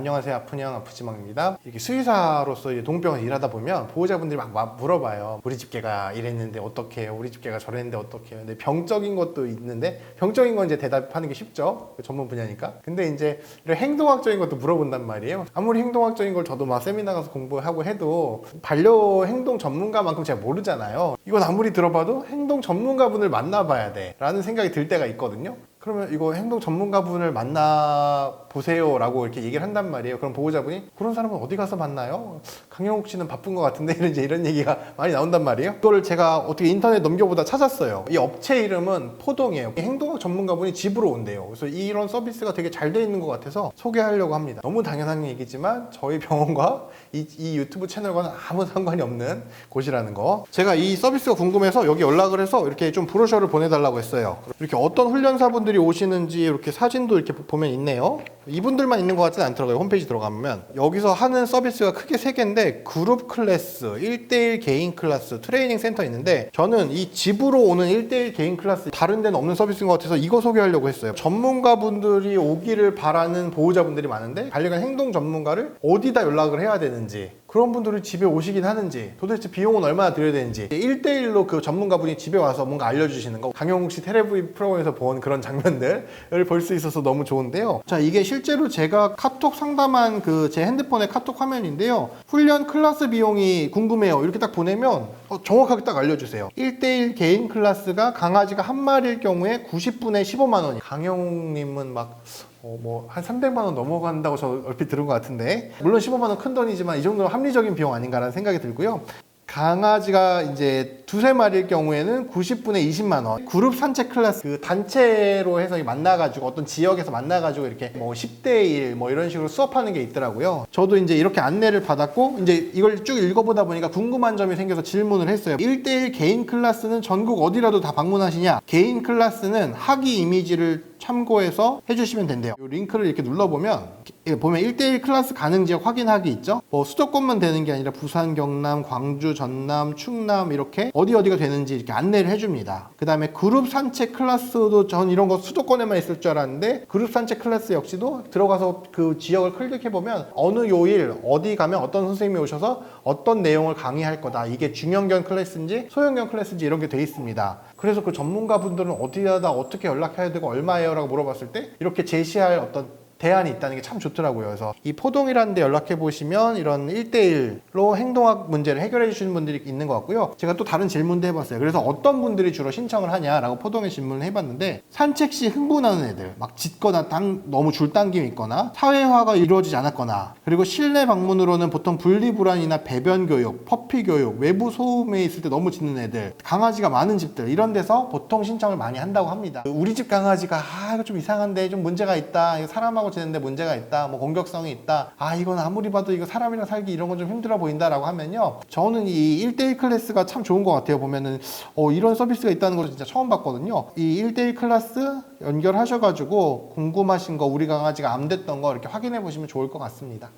안녕하세요. 아프냥 아프지망입니다. 이렇게 수의사로서 동병을 일하다 보면 보호자분들이 막, 막 물어봐요. 우리 집 개가 이랬는데 어떻게 해요? 우리 집 개가 저랬는데 어떻게 해요? 근데 병적인 것도 있는데 병적인 건 이제 대답하는 게 쉽죠. 그 전문 분야니까. 근데 이제 이런 행동학적인 것도 물어본단 말이에요. 아무리 행동학적인 걸 저도 막 세미나 가서 공부하고 해도 반려 행동 전문가만큼 제가 모르잖아요. 이건 아무리 들어봐도 행동 전문가분을 만나봐야 돼. 라는 생각이 들 때가 있거든요. 그러면 이거 행동 전문가분을 만나 보세요라고 이렇게 얘기를 한단 말이에요. 그럼 보호자분이 그런 사람은 어디 가서 만나요? 강영욱 씨는 바쁜 것 같은데 이런 이런 얘기가 많이 나온단 말이에요. 그거를 제가 어떻게 인터넷 넘겨보다 찾았어요. 이 업체 이름은 포동이에요. 이 행동학 전문가분이 집으로 온대요. 그래서 이런 서비스가 되게 잘 돼 있는 것 같아서 소개하려고 합니다. 너무 당연한 얘기지만 저희 병원과 이, 이 유튜브 채널과는 아무 상관이 없는 곳이라는 거. 제가 이 서비스가 궁금해서 여기 연락을 해서 이렇게 좀 브로셔를 보내달라고 했어요. 이렇게 어떤 훈련사분들 이 오시는지 이렇게 사진도 이렇게 보면 있네요. 이분들만 있는 것 같지는 않더라고요. 홈페이지 들어가면. 여기서 하는 서비스가 크게 세 개인데 그룹 클래스, 1대1 개인 클래스, 트레이닝 센터 있는데 저는 이 집으로 오는 1대1 개인 클래스 다른 데는 없는 서비스인 것 같아서 이거 소개하려고 했어요. 전문가분들이 오기를 바라는 보호자분들이 많은데 반려견 행동 전문가를 어디다 연락을 해야 되는지 그런 분들이 집에 오시긴 하는지 도대체 비용은 얼마나 들여야 되는지. 1대1로 그 전문가분이 집에 와서 뭔가 알려주시는 거. 강영욱 씨 테레비 프로그램에서 본 그런 장면들을 볼 수 있어서 너무 좋은데요. 자 이게 실제로 제가 카톡 상담한 그 제 핸드폰의 카톡 화면인데요. 훈련 클래스 비용이 궁금해요. 이렇게 딱 보내면 어, 정확하게 딱 알려주세요. 1대1 개인 클래스가 강아지가 한 마리일 경우에 90분에 15만 원이 강영욱님은 막 어, 뭐, 한 300만 원 넘어간다고 저 얼핏 들은 것 같은데. 물론 15만 원 큰 돈이지만 이 정도는 합리적인 비용 아닌가라는 생각이 들고요. 강아지가 이제 두세 마리일 경우에는 90분에 20만 원. 그룹 산책 클래스 그 단체로 해서 만나가지고 어떤 지역에서 만나가지고 이렇게 뭐 10대 1 뭐 이런 식으로 수업하는 게 있더라고요. 저도 이제 이렇게 안내를 받았고 이제 이걸 쭉 읽어보다 보니까 궁금한 점이 생겨서 질문을 했어요. 1대1 개인 클래스는 전국 어디라도 다 방문하시냐? 개인 클래스는 학위 이미지를 참고해서 해주시면 된대요. 이 링크를 이렇게 눌러보면 보면 1대1 클래스 가능 지역 확인하기 있죠. 뭐 수도권만 되는 게 아니라 부산, 경남, 광주, 전남, 충남 이렇게 어디 어디가 되는지 이렇게 안내를 해줍니다. 그 다음에 그룹 산책 클래스도 전 이런 거 수도권에만 있을 줄 알았는데 그룹 산책 클래스 역시도 들어가서 그 지역을 클릭해보면 어느 요일 어디 가면 어떤 선생님이 오셔서 어떤 내용을 강의할 거다. 이게 중형견 클래스인지 소형견 클래스인지 이런 게 돼 있습니다. 그래서 그 전문가분들은 어디다 어떻게 연락해야 되고 얼마예요? 라고 물어봤을 때 이렇게 제시할 어떤 대안이 있다는 게 참 좋더라고요. 그래서 이 포동이라는 데 연락해 보시면 이런 1대1로 행동학 문제를 해결해 주시는 분들이 있는 것 같고요. 제가 또 다른 질문도 해봤어요. 그래서 어떤 분들이 주로 신청을 하냐라고 포동에 질문을 해봤는데 산책 시 흥분하는 애들, 막 짖거나 당, 너무 줄당김이 있거나 사회화가 이루어지지 않았거나 그리고 실내 방문으로는 보통 분리불안이나 배변 교육, 퍼피 교육, 외부 소음에 있을 때 너무 짖는 애들, 강아지가 많은 집들 이런 데서 보통 신청을 많이 한다고 합니다. 우리 집 강아지가 아 이거 좀 이상한데 좀 문제가 있다. 사람하고 지내는데 문제가 있다. 뭐 공격성이 있다. 아 이건 아무리 봐도 이거 사람이랑 살기 이런 건 좀 힘들어 보인다라고 하면요. 저는 이 1대1 클래스가 참 좋은 것 같아요. 보면은 어, 이런 서비스가 있다는 걸 진짜 처음 봤거든요. 이 1대1 클래스 연결하셔가지고 궁금하신 거 우리 강아지가 암 됐던 거 이렇게 확인해 보시면 좋을 것 같습니다.